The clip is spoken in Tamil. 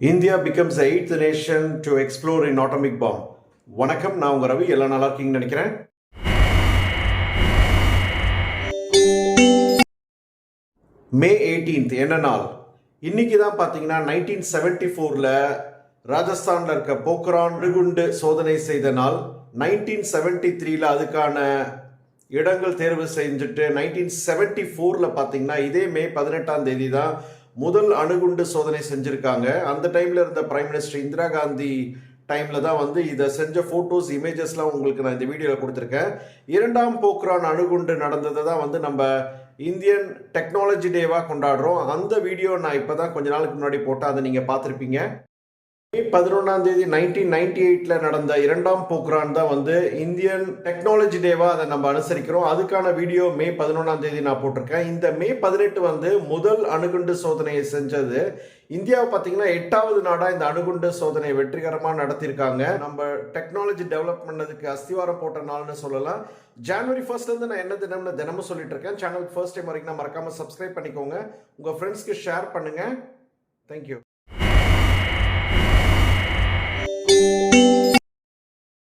India becomes eighth nation to explore in atomic bomb வணக்கம் நான் உங்க ரவி. எல்லாம் நல்லா இருக்கீங்கன்னு நினைக்கிறேன். மே 18th என்ன நாள்? இன்னைக்கு தான் பார்த்தீங்கன்னா நைன்டீன் செவன்டி ஃபோரில் ராஜஸ்தானில் இருக்க போக்ரான் அணுகுண்டு சோதனை செய்த நாள். நைன்டீன் செவன்டி த்ரீல அதுக்கான இடங்கள் தேர்வு செஞ்சுட்டு நைன்டீன் செவன்டி ஃபோரில் பார்த்தீங்கன்னா இதே மே பதினெட்டாம் தேதி தான் முதல் அணுகுண்டு சோதனை செஞ்சுருக்காங்க. அந்த டைமில் இருந்த பிரைம் மினிஸ்டர் இந்திரா காந்தி டைமில் தான் வந்து இதை செஞ்ச ஃபோட்டோஸ் இமேஜஸ்லாம் உங்களுக்கு நான் இந்த வீடியோவில் கொடுத்துருக்கேன். இரண்டாம் போக்ரான் அணுகுண்டு நடந்ததை தான் வந்து நம்ம இந்தியன் டெக்னாலஜி டேவாக கொண்டாடுறோம். அந்த வீடியோ நான் இப்போ தான் கொஞ்ச நாளுக்கு முன்னாடி போட்டேன் அதை நீங்கள் பார்த்துருப்பீங்க. மே பதினொன்றாம் தேதி நைன்டீன் நைன்டி எயிட்டில் நடந்த இரண்டாம் போக்ரான் தான் வந்து இந்தியன் டெக்னாலஜி டேவாக அதை நம்ம அனுசரிக்கிறோம். அதுக்கான வீடியோ மே பதினொன்றாம் தேதி நான் போட்டிருக்கேன். இந்த மே பதினெட்டு வந்து முதல் அணுகுண்டு சோதனையை செஞ்சது. இந்தியாவை பார்த்தீங்கன்னா எட்டாவது நாடாக இந்த அணுகுண்டு சோதனையை வெற்றிகரமாக நடத்தியிருக்காங்க. நம்ம டெக்னாலஜி டெவலப் பண்ணதுக்கு அஸ்திவாரம் போட்ட நாள்னு சொல்லலாம். ஜனவரி ஃபர்ஸ்ட்லேருந்து நான் என்ன தினம்னு தினமும் சொல்லிட்டு இருக்கேன். சேனலுக்கு ஃபர்ஸ்ட் டைம் வரைக்கும் மறக்காமல் சப்ஸ்கிரைப் பண்ணிக்கோங்க. உங்கள் ஃப்ரெண்ட்ஸ்க்கு ஷேர் பண்ணுங்கள் தேங்க்யூ